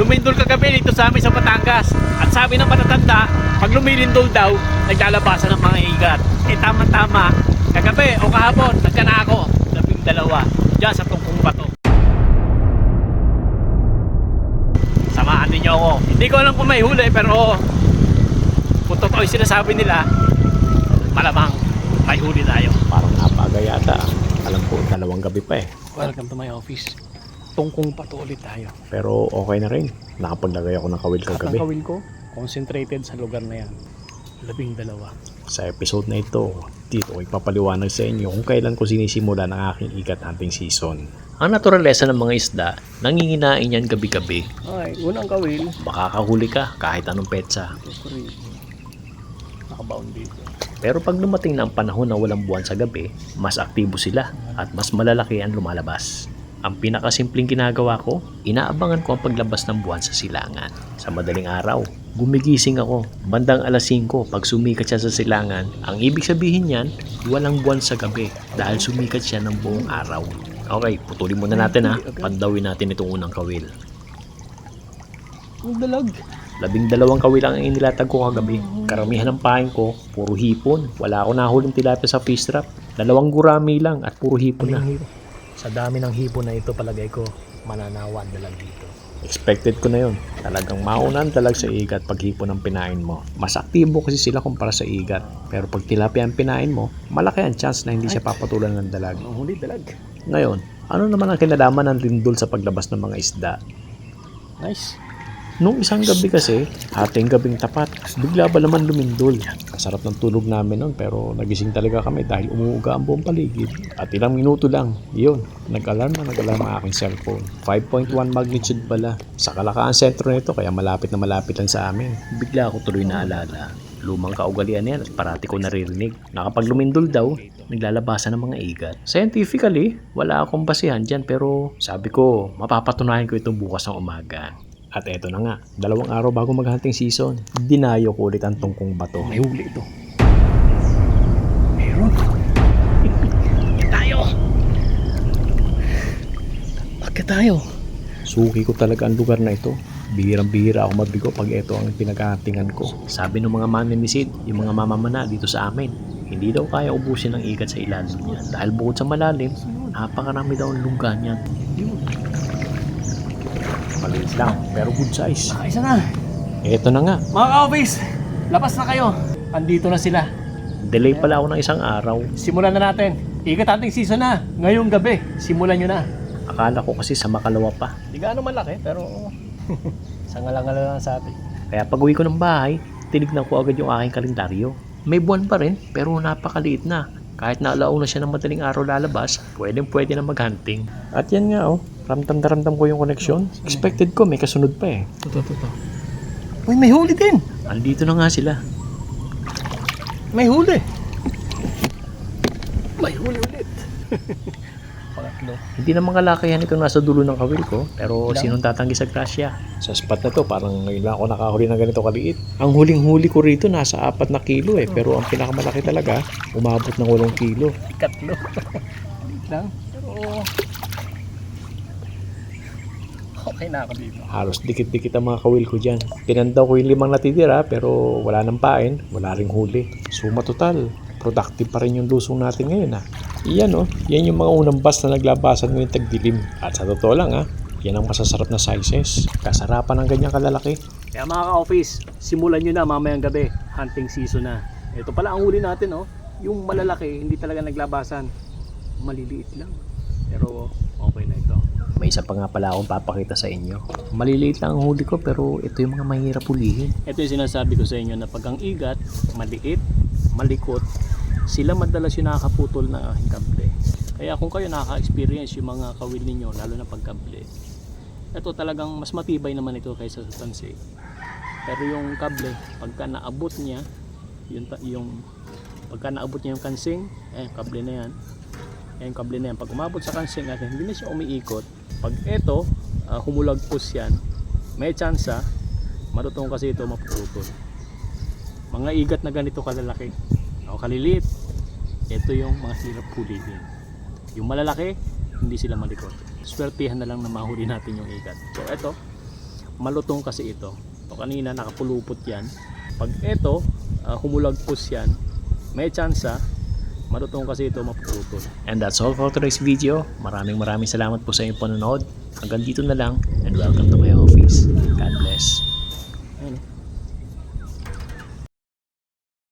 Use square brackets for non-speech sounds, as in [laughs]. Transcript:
lumindol kagabi dito sa amin sa Batangas. At sabi ng matatanda, pag lumilindol daw, naglalabasan ng mga igat. Eh tama-tama, kagabi o kahapon, nagkana ako, labing dalawa, dyan sa tungkong bato. Samahan ninyo ako. Hindi ko alam kung may huli, pero kung totoo yung sinasabi nila, malamang may huli tayo. Parang napaga yata. Alam ko, dalawang gabi pa eh. Welcome to my office. Tungkong pato ulit tayo. Pero okay na rin. Nakapaglagay ako ng kawil At ang kagabi. kawil ko, concentrated sa lugar na yan. Labing dalawa. Sa episode na ito, dito ko ipapaliwanag sa inyo kung kailan ko sinisimula ng aking ikat hunting season. Ang naturalesa ng mga isda, nanginginain yan gabi-gabi. Okay, unang kawil. Makakahuli ka kahit anong petsa. Nakabound dito. Pero pag dumating na ang panahon na walang buwan sa gabi, mas aktibo sila at mas malalaki ang lumalabas. Ang pinakasimpleng ginagawa ko, inaabangan ko ang paglabas ng buwan sa silangan. Sa madaling araw, gumigising ako. Bandang alas 5 pag sumikat siya sa silangan, ang ibig sabihin niyan, walang buwan sa gabi dahil sumikat siya ng buong araw. Okay, putulin muna natin ha. Pandawin natin itong unang kawil. Ang dalag. Labing dalawang kawilang ang inilatag ko kagabi. Karamihan ng pain ko, puro hipon. Wala ako nahuling tilapia sa fish trap. Dalawang gurami lang at puro hipon na. Sa dami ng hipon na ito, palagay ko, mananawa ang dalag dito. Expected ko na yun. Talagang maunan talag sa igat pag hipon ang pinain mo. Mas aktibo kasi sila kumpara sa igat. Pero pag tilapia ang pinain mo, malaki ang chance na hindi siya papatulan ng dalag. Huli dalag. Ngayon, ano naman ang kinalaman ng lindol sa paglabas ng mga isda? Nice. Nung isang gabi kasi, ating gabing tapat, bigla ba naman lumindol? Masarap ng tulog namin nun pero nagising talaga kami dahil umuuga ang buong paligid. At ilang minuto lang, yun, nag-alarm na nag-alarm ang aking cellphone. 5.1 magnitude pala. Sa kalakaan sentro nito kaya malapit na malapit lang sa amin. Bigla ako tuloy naalala. Lumang kaugalian yan at parati ko naririnig. Na kapag lumindol daw, naglalabasan ng mga igat. Scientifically, wala akong basihan dyan pero sabi ko, mapapatunayan ko ito bukas ng umaga. At eto na nga, dalawang araw bago mag-hunting season, dinayo ko ulit ang tungkong bato. May huli ito. Meron. [laughs] tayo. Bakit tayo? Suki ko talaga ang lugar na ito. Bihirang-bihira ako mabigo pag ito ang pinaghahantingan ko. Sabi ng mga maninisid, yung mga mamamana dito sa amin, hindi daw kaya ubusin ng ikat sa ilalim niya. Dahil bukod sa malalim, napakarami daw ang lungga niyan. Maliit lang, pero good size. Nakaisa na. Eto na nga, Mga ka-office, labas na kayo. Andito na sila. delay pala ako ng isang araw. Simulan na natin. Ikat ating season na. Ngayong gabi, simulan nyo na. Akala ko kasi sa makalawa pa. Hindi gaano malaki, pero [laughs] sangalang-ngala lang sa atin. Kaya pag uwi ko ng bahay, tinignan ko agad yung aking kalendaryo. May buwan pa rin, pero napakaliit na. Kahit na alauna siya ng madaling araw lalabas, pwedeng pwede na maghunting. At yan nga oh, ramdam na ramdam ko yung connection. Expected ko, may kasunod pa eh. Totoo, totoo. Uy, may huli din. Andito na nga sila. May huli. May huli ulit. [laughs] Pangatlo. Hindi naman kalakayan itong nasa dulo ng kawil ko, pero sinong tatanggi sa grasya? Sa spot na to, parang ngayon lang ako nakahuli ng ganito kaliit. Ang huling-huli ko rito nasa apat na kilo eh, pero ang pinakamalaki talaga, umabot ng 8 kilo. Ikatlo. Ulit [laughs] lang. Pero... Okay na ako dito. Halos dikit-dikit ang mga kawil ko dyan. Tinandaw ko yung limang natitira pero wala nang pain, wala ring huli. Suma total, productive pa rin yung lusong natin ngayon ha. Iyan oh, yan yung mga unang bus na naglabasan ngayong tagdilim. At sa totoo lang ha, yan ang masasarap na sizes. Kasarapan ng ganyang kalalaki. Kaya mga ka-office, simulan nyo na mamayang gabi. Hunting season na. Ito pala ang huli natin, oh. Yung malalaki, hindi talaga naglabasan. Maliliit lang. Pero okay na ito. May isa pa nga pala akong papakita sa inyo. Maliliit lang ang huli ko pero ito yung mga mahirap hulihin. Ito yung sinasabi ko sa inyo na pag ang igat, maliit, malikot, sila madalas yung nakakaputol na kable. Kaya kung kayo nakaka-experience yung mga kawil ninyo, lalo na pagkable, ito talagang mas matibay naman ito kaysa sa tansi. Pero yung kable, pagka naabot niya, yung, yung pagka naabot niya yung kansing, eh, kable na yan. Eh, yung kable na yan. Pag umabot sa kansing at hindi na siya umiikot, pag ito, ah, humulagpos yan, may tsansa, marutong kasi ito mapuputol. Mga igat na ganito kalalaki o kaliliit, ito yung mga hirap hulihin. Yung malalaki, hindi sila malikot. Swertihan na lang na mahuli natin yung igat. So ito, malutong kasi ito. So, kanina nakapulupot yan. Pag ito, ah, humulagpos yan, may tsansa, malutong kasi ito mapuputol. And that's all for today's video. Maraming maraming salamat po sa inyong panonood. Hanggang dito na lang and welcome to my office. God bless.